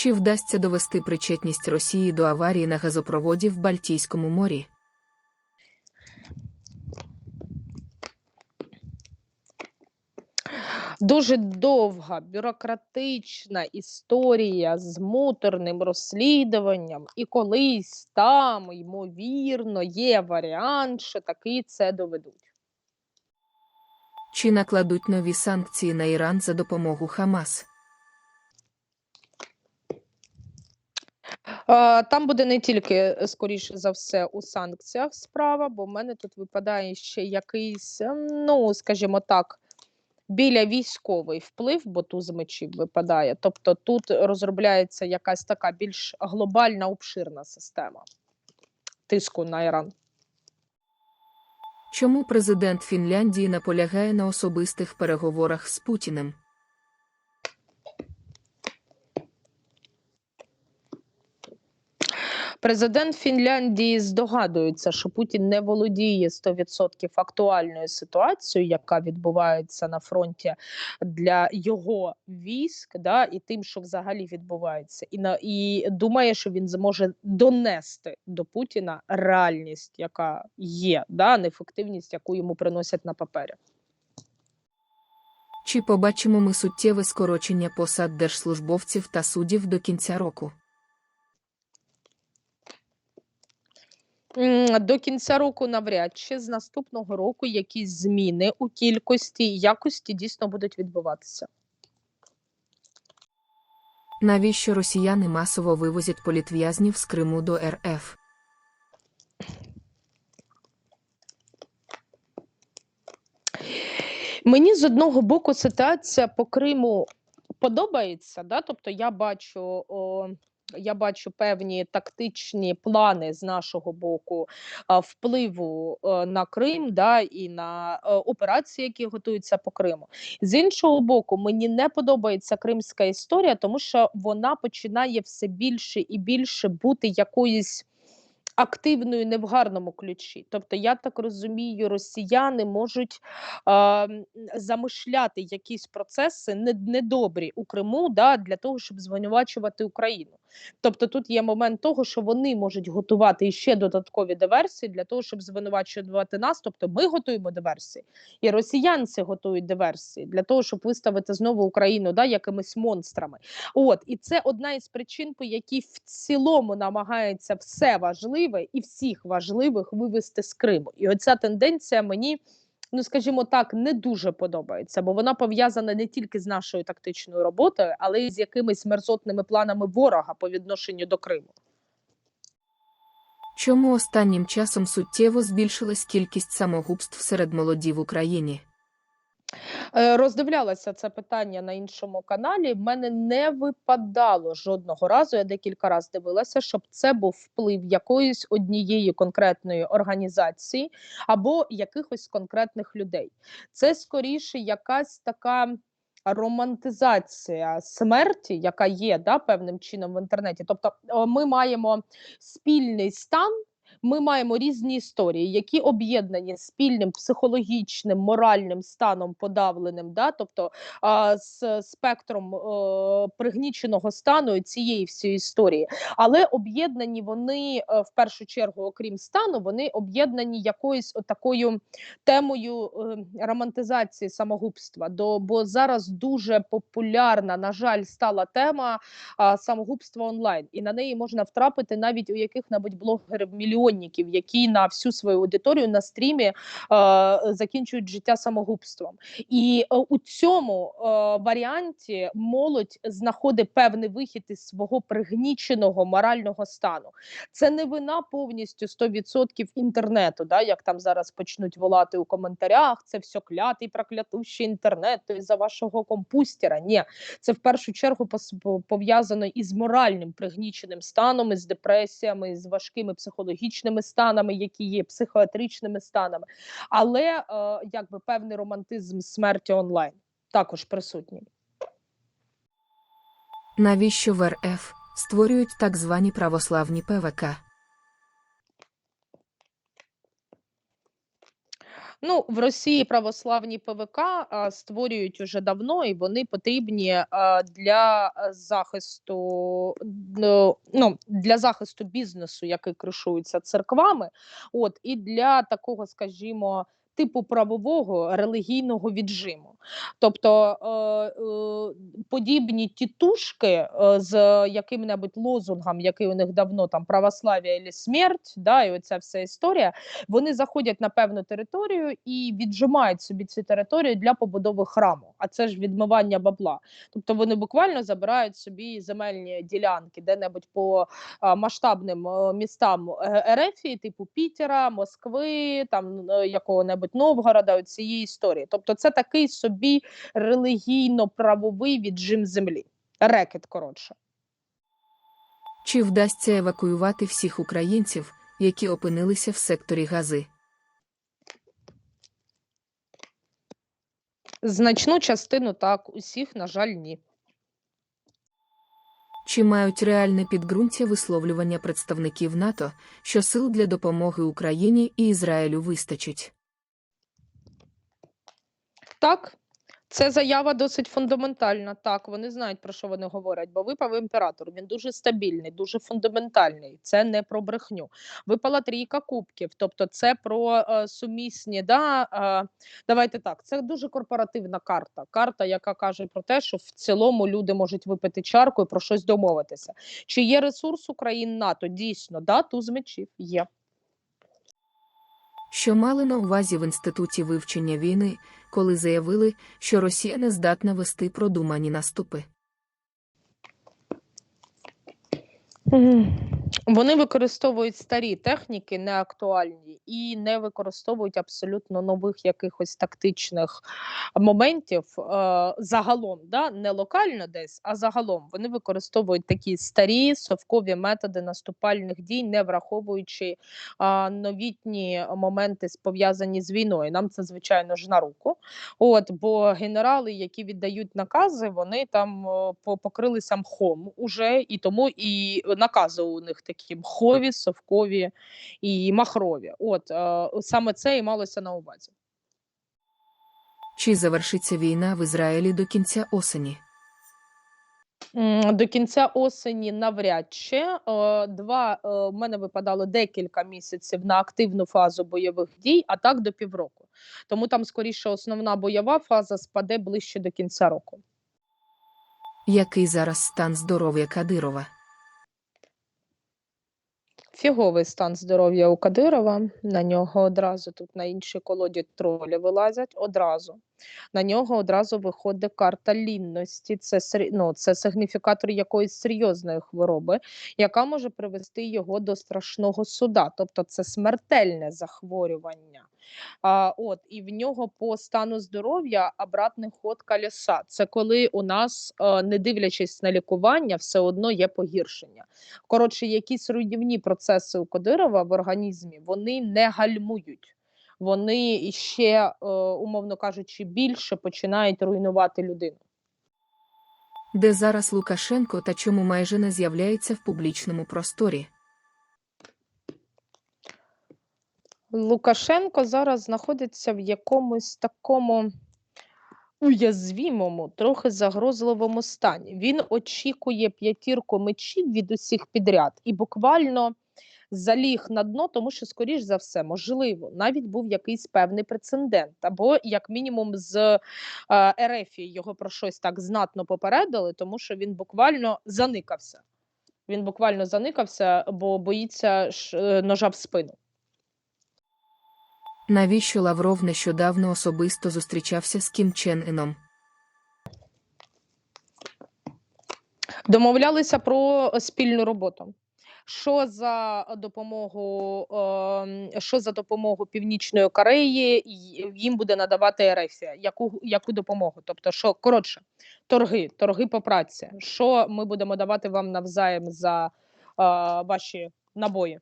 Чи вдасться довести причетність Росії до аварії на газопроводі в Бальтійському морі? Дуже довга бюрократична історія з муторним розслідуванням, і колись там, ймовірно, є варіант, що таки це доведуть. Чи накладуть нові санкції на Іран за допомогу Хамас? Там буде не тільки, е, скоріше за все, у санкціях справа, бо в мене тут випадає ще якийсь, ем, ну, скажімо так, біля військовий вплив, бо туз мечів випадає. Тобто тут розробляється якась така більш глобальна, обширна система тиску на Іран. Чому президент Фінляндії наполягає на особистих переговорах з Путіним? Президент Фінляндії здогадується, що Путін не володіє 100% актуальною ситуацією, яка відбувається на фронті для його військ, да, і тим, що взагалі відбувається, і на і думає, що він зможе донести до Путіна реальність, яка є, да, неефективність, яку йому приносять на папері. Чи побачимо ми суттєве скорочення посад держслужбовців та суддів до кінця року? До кінця року навряд чи з наступного року якісь зміни у кількості і якості дійсно будуть відбуватися. Навіщо росіяни масово вивозять політв'язнів з Криму до РФ? Мені з одного боку ситуація по Криму подобається. Да? Тобто я бачу. О, я бачу певні тактичні плани з нашого боку впливу е, на Крим да, і на е, операції, які готуються по Криму. З іншого боку, мені не подобається кримська історія, тому що вона починає все більше і більше бути якоюсь активною не в гарному ключі. Тобто, я так розумію, росіяни можуть е, замишляти якісь процеси недобрі у Криму да, для того, щоб звинувачувати Україну. Тобто тут є момент того, що вони можуть готувати ще додаткові диверсії для того, щоб звинувачувати нас. Тобто ми готуємо диверсії, і росіянці готують диверсії для того, щоб виставити знову Україну да, якимись монстрами. От і це одна із причин, по якій в цілому намагається все важливе і всіх важливих вивести з Криму. І оця тенденція мені. Ну, скажімо так, не дуже подобається, бо вона пов'язана не тільки з нашою тактичною роботою, але й з якимись мерзотними планами ворога по відношенню до Криму. Чому останнім часом суттєво збільшилась кількість самогубств серед молоді в Україні? Е, Роздивлялася це питання на іншому каналі. В мене не випадало жодного разу. Я декілька разів дивилася, щоб це був вплив якоїсь однієї конкретної організації або якихось конкретних людей. Це скоріше якась така. Романтизація смерті, яка є да, певним чином в інтернеті. Тобто, ми маємо спільний стан, ми маємо різні історії, які об'єднані спільним психологічним, моральним станом подавленим, да, тобто а, з спектром е, пригніченого стану цієї всієї історії. Але об'єднані вони е, в першу чергу, окрім стану, вони об'єднані якоюсь такою темою е, романтизації самогубства. До бо зараз дуже популярна, на жаль, стала тема а, самогубства онлайн, і на неї можна втрапити навіть у яких-небудь блогерів мільйонників, які на всю свою аудиторію на стрімі е, закінчують життя самогубством. І е, у цьому е, варіанті молодь знаходить певний вихід із свого пригніченого морального стану. Це не вина повністю 100% інтернету, да, як там зараз почнуть волати у коментарях. Це все клятий, проклятущий інтернет із-за вашого компустера. Ні, це в першу чергу пов'язано із моральним пригніченим станом, із депресіями, з важкими психологічними станами, які є психіатричними станами, але е, якби певний романтизм смерті онлайн також присутній. Навіщо в РФ створюють так звані православні ПВК? Ну, в Росії православні ПВК створюють уже давно, і вони потрібні для е, захисту ну, ну, для захисту бізнесу, який кришується церквами, от і для такого, скажімо. Типу правового релігійного віджиму, тобто е, е, подібні тітушки е, з яким-небудь лозунгом, який у них давно там православ'я і смерть, да, і оця вся історія, вони заходять на певну територію і віджимають собі цю територію для побудови храму. А це ж відмивання бабла. Тобто вони буквально забирають собі земельні ділянки де-небудь по масштабним містам Ерефії, типу Пітера, Москви, там е, якого-небудь Новгорода, цієї історії. Тобто, це такий собі релігійно-правовий віджим землі. Рекет коротше. Чи вдасться евакуювати всіх українців, які опинилися в секторі Гази? Значну частину так, усіх, на жаль, ні. Чи мають реальне підґрунтя висловлювання представників НАТО, що сил для допомоги Україні і Ізраїлю вистачить? Так, це заява досить фундаментальна. Так, вони знають про що вони говорять, бо випав імператор. Він дуже стабільний, дуже фундаментальний. Це не про брехню. Випала трійка кубків, тобто це про е, сумісні. Да, е, давайте так. Це дуже корпоративна карта. Карта, яка каже про те, що в цілому люди можуть випити чарку і про щось домовитися. Чи є ресурс України НАТО? Дійсно, да, туз мечів є. Що мали на увазі в інституті вивчення війни, коли заявили, що Росія не здатна вести продумані наступи? Вони використовують старі техніки, неактуальні, і не використовують абсолютно нових якихось тактичних моментів е, загалом, да? не локально десь, а загалом вони використовують такі старі совкові методи наступальних дій, не враховуючи новітні моменти пов'язані з війною. Нам це звичайно ж на руку. От бо генерали, які віддають накази, вони там по- покрилися мхом уже, і тому і накази у них такі мхові, совкові і махрові. От е, саме це і малося на увазі. Чи завершиться війна в Ізраїлі до кінця осені? До кінця осені навряд чи Е, два е, в мене випадало декілька місяців на активну фазу бойових дій, а так до півроку. Тому там скоріше основна бойова фаза спаде ближче до кінця року. Який зараз стан здоров'я Кадирова? Фіговий стан здоров'я у Кадирова. На нього одразу тут на іншій колоді тролі вилазять одразу. На нього одразу виходить карта лінності. Це ну, це сигніфікатор якоїсь серйозної хвороби, яка може привести його до страшного суда. Тобто це смертельне захворювання. А, от, і в нього по стану здоров'я обратний ход колеса. Це коли у нас, е, не дивлячись на лікування, все одно є погіршення. Коротше, якісь руйнівні процеси у Кадирова в організмі вони не гальмують. Вони ще, е, умовно кажучи, більше починають руйнувати людину. Де зараз Лукашенко та чому майже не з'являється в публічному просторі? Лукашенко зараз знаходиться в якомусь такому уязвімому, трохи загрозливому стані. Він очікує п'ятірку мечів від усіх підряд і буквально заліг на дно, тому що, скоріш за все, можливо, навіть був якийсь певний прецедент, або як мінімум з е, Ерефії його про щось так знатно попередили, тому що він буквально заникався. Він буквально заникався, бо боїться е, ножа в спину. Навіщо Лавров нещодавно особисто зустрічався з Кім Чен Іном? Домовлялися про спільну роботу. Що за допомогу, ем, що за допомогу Північної Кореї їм буде надавати Ерефія? Яку, яку допомогу? Тобто, що коротше, торги, торги по праці. Що ми будемо давати вам навзаєм за е, ваші набої?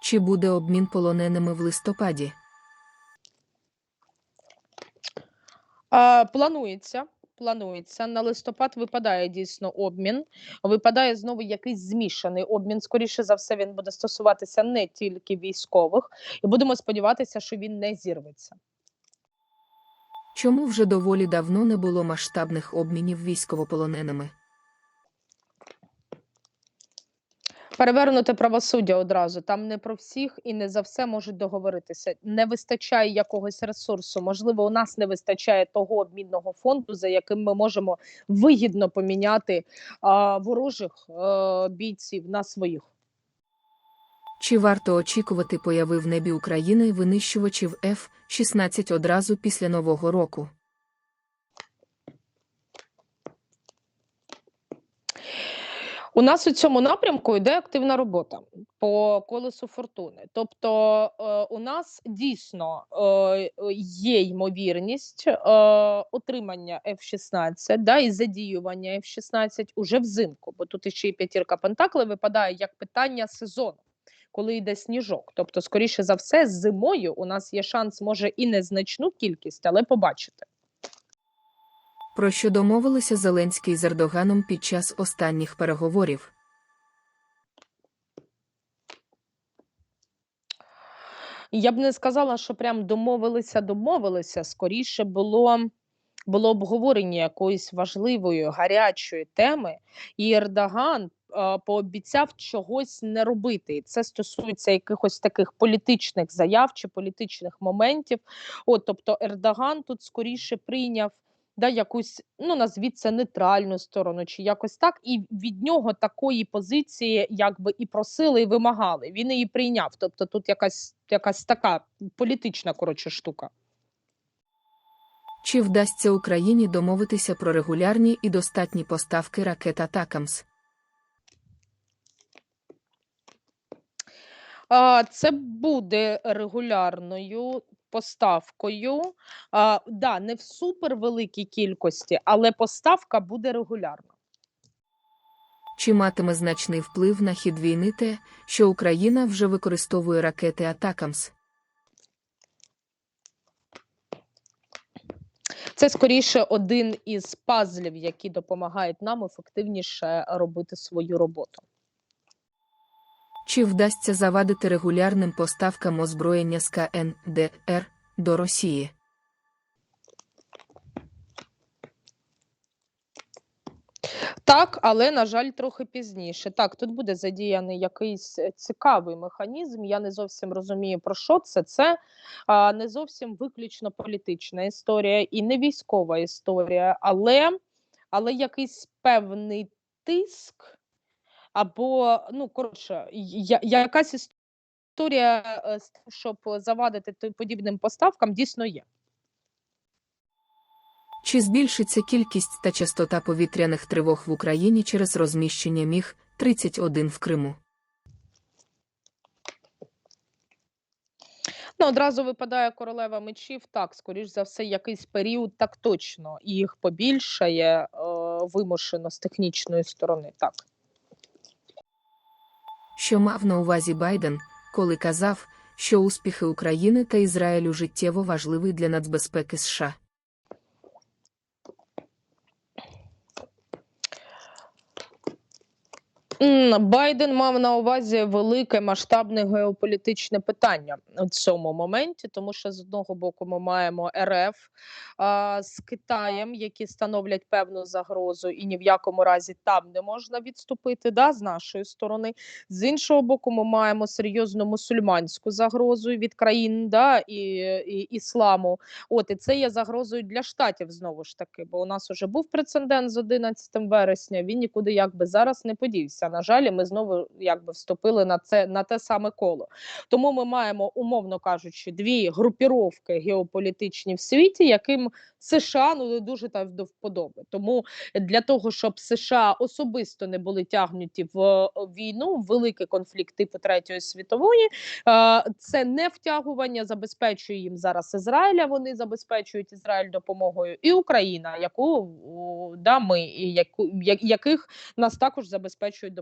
Чи буде обмін полоненими в листопаді? Е, планується. планується. На листопад випадає дійсно обмін. Випадає знову якийсь змішаний обмін. Скоріше за все, він буде стосуватися не тільки військових, і будемо сподіватися, що він не зірветься. Чому вже доволі давно не було масштабних обмінів військовополоненими? Перевернути правосуддя одразу. Там не про всіх і не за все можуть договоритися. Не вистачає якогось ресурсу. Можливо, у нас не вистачає того обмінного фонду, за яким ми можемо вигідно поміняти а, ворожих а, бійців на своїх. Чи варто очікувати появи в небі України винищувачів F-16 одразу після Нового року? У нас у цьому напрямку йде активна робота по колесу фортуни. Тобто, е, у нас дійсно е, є ймовірність е, отримання F-16 да, і задіювання F-16 уже взимку, бо тут ще й п'ятірка Пентакли випадає як питання сезону. Коли йде сніжок, тобто, скоріше за все, зимою у нас є шанс, може, і незначну кількість, але побачити. Про що домовилися Зеленський з Ердоганом під час останніх переговорів? Я б не сказала, що прям домовилися, домовилися. Скоріше було, було обговорення якоїсь важливої гарячої теми, і Ердоган е, пообіцяв чогось не робити. І це стосується якихось таких політичних заяв чи політичних моментів. От, тобто, Ердоган тут скоріше прийняв. Да, якусь, ну назвіть це нейтральну сторону, чи якось так, і від нього такої позиції, якби і просили, і вимагали. Він її прийняв. Тобто тут якась якась така політична коротше штука. Чи вдасться Україні домовитися про регулярні і достатні поставки ракет Атакамс? Це буде регулярною поставкою. А, да, не в супервеликій кількості, але поставка буде регулярна. Чи матиме значний вплив на хід війни те, що Україна вже використовує ракети Атакамс? Це скоріше один із пазлів, які допомагають нам ефективніше робити свою роботу. Чи вдасться завадити регулярним поставкам озброєння з КНДР до Росії? Так, але на жаль, трохи пізніше. Так, тут буде задіяний якийсь е, цікавий механізм. Я не зовсім розумію про що це. Це а, не зовсім виключно політична історія і не військова історія, але, але якийсь певний тиск, або ну коротше, я, якась історія е, з тим, щоб завадити подібним поставкам, дійсно є. Чи збільшиться кількість та частота повітряних тривог в Україні через розміщення міг 31 в Криму? Ну, одразу випадає королева мечів. Так, скоріш за все, якийсь період так точно. Їх побільшає е, вимушено з технічної сторони. Так. Що мав на увазі Байден, коли казав, що успіхи України та Ізраїлю життєво важливі для нацбезпеки США? Байден мав на увазі велике масштабне геополітичне питання у цьому моменті, тому що з одного боку ми маємо РФ а, з Китаєм, які становлять певну загрозу, і ні в якому разі там не можна відступити да, з нашої сторони. З іншого боку, ми маємо серйозну мусульманську загрозу від країн да, і, і ісламу. От і це є загрозою для штатів знову ж таки, бо у нас вже був прецедент з 11 вересня. Він нікуди якби зараз не подівся. На жаль, ми знову якби вступили на це на те саме коло. Тому ми маємо, умовно кажучи, дві групіровки геополітичні в світі, яким США ну не дуже та до вподоби. Тому для того, щоб США особисто не були тягнуті в війну, в великий конфлікт типу третьої світової, е, це не втягування забезпечує їм зараз Ізраїля. Вони забезпечують Ізраїль допомогою, і Україна, яку да ми і яку яких нас також забезпечують допомогою.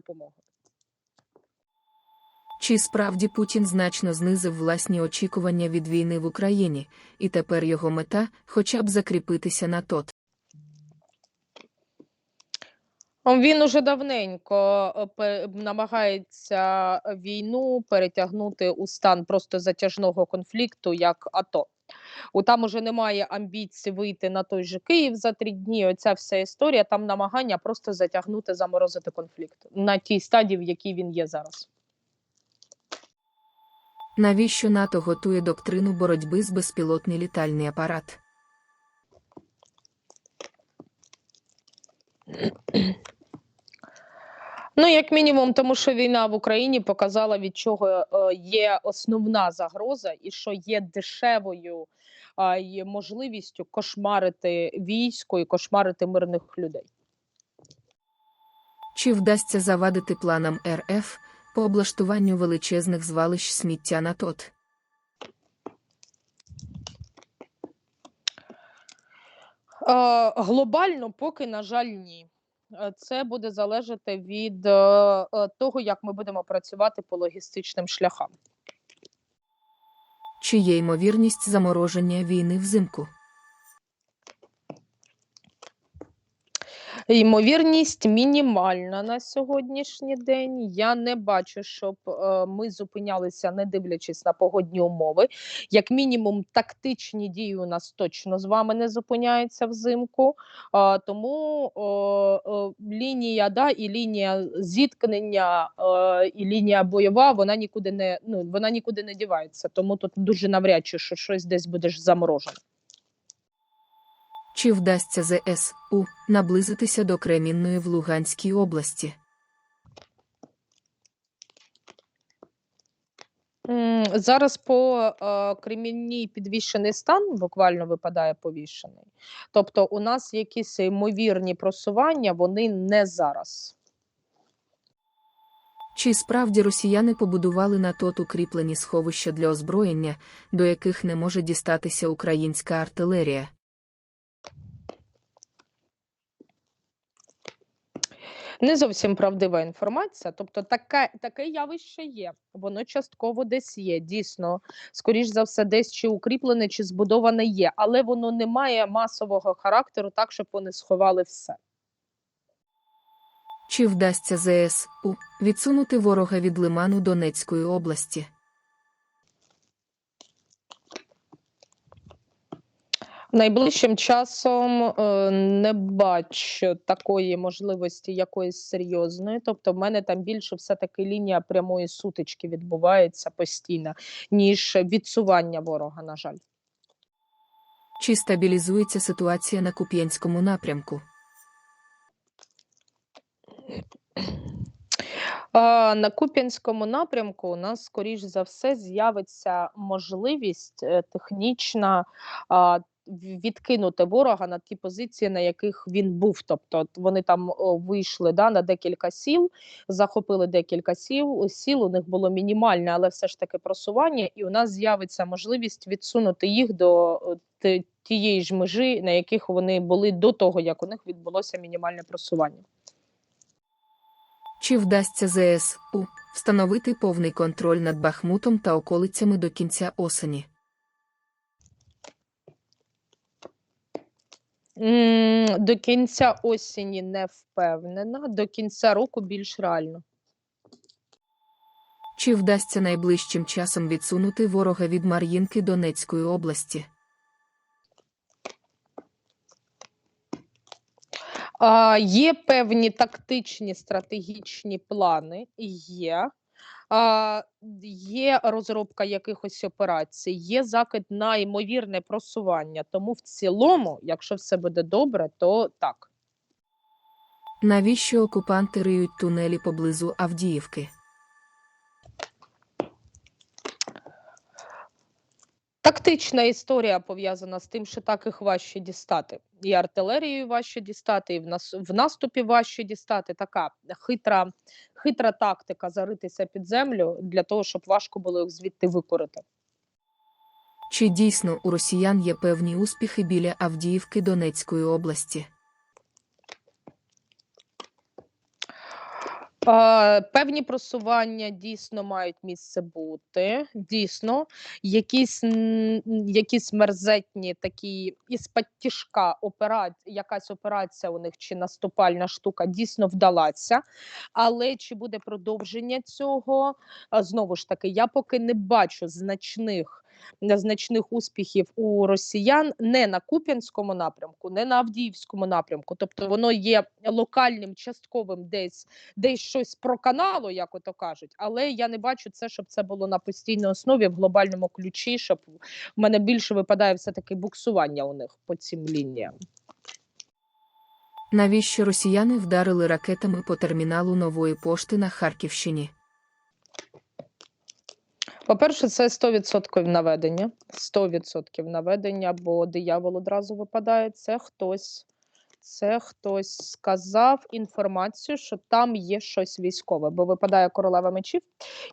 Чи справді Путін значно знизив власні очікування від війни в Україні, і тепер його мета хоча б закріпитися на тот? Він уже давненько е, намагається війну перетягнути у стан просто затяжного конфлікту, як АТО. У там уже немає амбіцій вийти на той же Київ за три дні. Оця вся історія. Там намагання просто затягнути, заморозити конфлікт на тій стадії, в якій він є зараз. Навіщо НАТО готує доктрину боротьби з безпілотний літальний апарат? Ну, як мінімум, тому що війна в Україні показала, від чого е, є основна загроза, і що є дешевою й можливістю кошмарити військо і кошмарити мирних людей. Чи вдасться завадити планам РФ по облаштуванню величезних звалищ сміття на ТОТ? Е, глобально, поки, на жаль, ні. Е, Це буде залежати від е, е, того, як ми будемо працювати по логістичним шляхам. Чи є ймовірність замороження війни взимку? Ймовірність мінімальна на сьогоднішній день. Я не бачу, щоб е, ми зупинялися, не дивлячись на погодні умови. Як мінімум, тактичні дії у нас точно з вами не зупиняються взимку. Тому лінія да, і лінія зіткнення, е, і лінія бойова, вона нікуди не ну вона нікуди не дівається. Тому тут дуже навряд чи що щось десь будеш заморожено. Чи вдасться ЗСУ наблизитися до Кремінної в Луганській області? Зараз по е, кримінній підвішений стан буквально випадає повішений. Тобто, у нас якісь ймовірні просування, вони не зараз. Чи справді росіяни побудували на ТОТ укріплені сховища для озброєння, до яких не може дістатися українська артилерія? Не зовсім правдива інформація. Тобто, таке, таке явище є. Воно частково десь є. Дійсно, скоріш за все, десь чи укріплене, чи збудоване є, але воно не має масового характеру, так щоб вони сховали все. Чи вдасться ЗСУ відсунути ворога від лиману Донецької області? Найближчим часом е, не бачу такої можливості якоїсь серйозної. Тобто, в мене там більше все-таки лінія прямої сутички відбувається постійно, ніж відсування ворога, на жаль. Чи стабілізується ситуація на Куп'янському напрямку? На Куп'янському напрямку у нас, скоріш за все, з'явиться можливість е, технічна відкинути ворога на ті позиції, на яких він був. Тобто вони там вийшли да, на декілька сіл, захопили декілька сіл. Сіл у них було мінімальне, але все ж таки просування, і у нас з'явиться можливість відсунути їх до тієї ж межі, на яких вони були до того, як у них відбулося мінімальне просування. Чи вдасться ЗСУ встановити повний контроль над Бахмутом та околицями до кінця осені? До кінця осені не впевнена, до кінця року більш реально. Чи вдасться найближчим часом відсунути ворога від Мар'їнки Донецької області? А, є певні тактичні стратегічні плани, є. Є розробка якихось операцій, є закид на ймовірне просування. Тому в цілому, якщо все буде добре, то так. Навіщо окупанти риють тунелі поблизу Авдіївки? Тактична історія пов'язана з тим, що так їх важче дістати. І артилерією важче дістати, і в нас в наступі важче дістати. Така хитра, хитра тактика заритися під землю для того, щоб важко було їх звідти викорити. Чи дійсно у росіян є певні успіхи біля Авдіївки Донецької області? Певні просування дійсно мають місце бути. Дійсно, якісь, якісь мерзетні такі із-під тяжка опера... якась операція у них чи наступальна штука дійсно вдалася. Але чи буде продовження цього? Знову ж таки, я поки не бачу значних. Значних успіхів у росіян не на Куп'янському напрямку, не на Авдіївському напрямку. Тобто воно є локальним, частковим десь десь щось проканало, як ото кажуть, але я не бачу це, щоб це було на постійній основі в глобальному ключі, щоб в мене більше випадає все-таки буксування у них по цим лініям. Навіщо росіяни вдарили ракетами по терміналу нової пошти на Харківщині? По-перше, це 100% наведення. 100% наведення, бо диявол одразу випадає. Це хтось, це хтось сказав інформацію, що там є щось військове, бо випадає королева мечів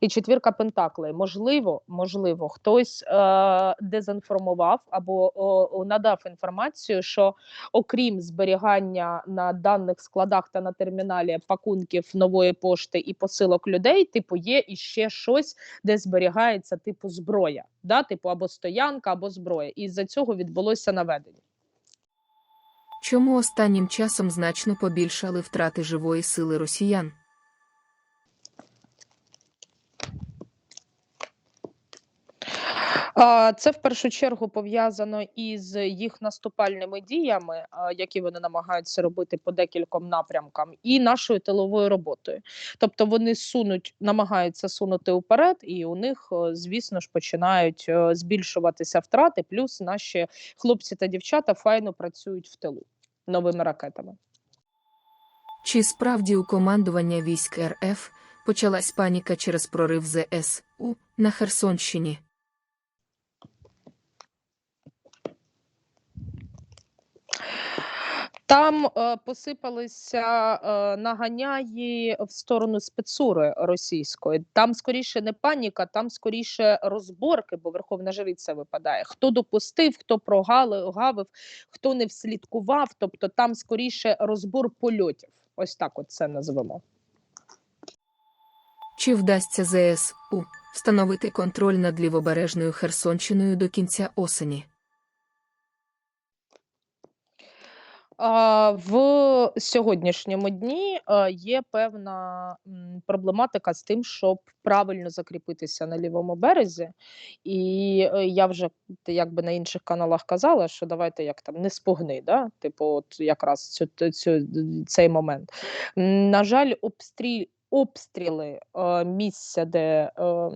і четвірка пентаклей. Можливо, можливо, хтось е- дезінформував або о, надав інформацію, що окрім зберігання на даних складах та на терміналі пакунків нової пошти і посилок людей, типу, є іще щось, де зберігається типу зброя, да? типу або стоянка, або зброя. І з-за цього відбулося наведення. Чому останнім часом значно побільшали втрати живої сили росіян? Це в першу чергу пов'язано із їх наступальними діями, які вони намагаються робити по декільком напрямкам, і нашою тиловою роботою. Тобто вони сунуть, намагаються сунути вперед, і у них, е, звісно ж, починають е, збільшуватися втрати. Плюс наші хлопці та дівчата файно працюють в тилу новими ракетами. Чи справді у командування військ РФ почалась паніка через прорив ЗСУ на Херсонщині? Там е, посипалися е, наганяї в сторону спецури російської. Там скоріше не паніка, там скоріше розборки, бо Верховна Жриця випадає. Хто допустив, хто прогавив, хто не вслідкував. Тобто там скоріше розбор польотів. Ось так от це назвемо. Чи вдасться ЗСУ встановити контроль над лівобережною Херсонщиною до кінця осені? А, В сьогоднішньому дні є певна проблематика з тим, щоб правильно закріпитися на лівому березі. І е, я вже якби на інших каналах казала, що давайте як там не спогни, да? типу, от якраз цю, цю, цей момент. На жаль, обстріл. Обстріли місця, де е,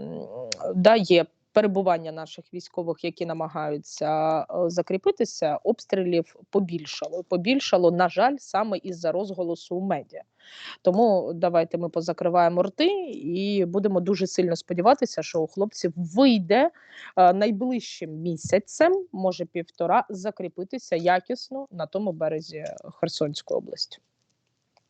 да, є перебування наших військових, які намагаються е, закріпитися, обстрілів побільшало. Побільшало, на жаль, саме із-за розголосу у медіа. Тому давайте ми позакриваємо рти і будемо дуже сильно сподіватися, що у хлопців вийде е, найближчим місяцем, може півтора, закріпитися якісно на тому березі Херсонської області.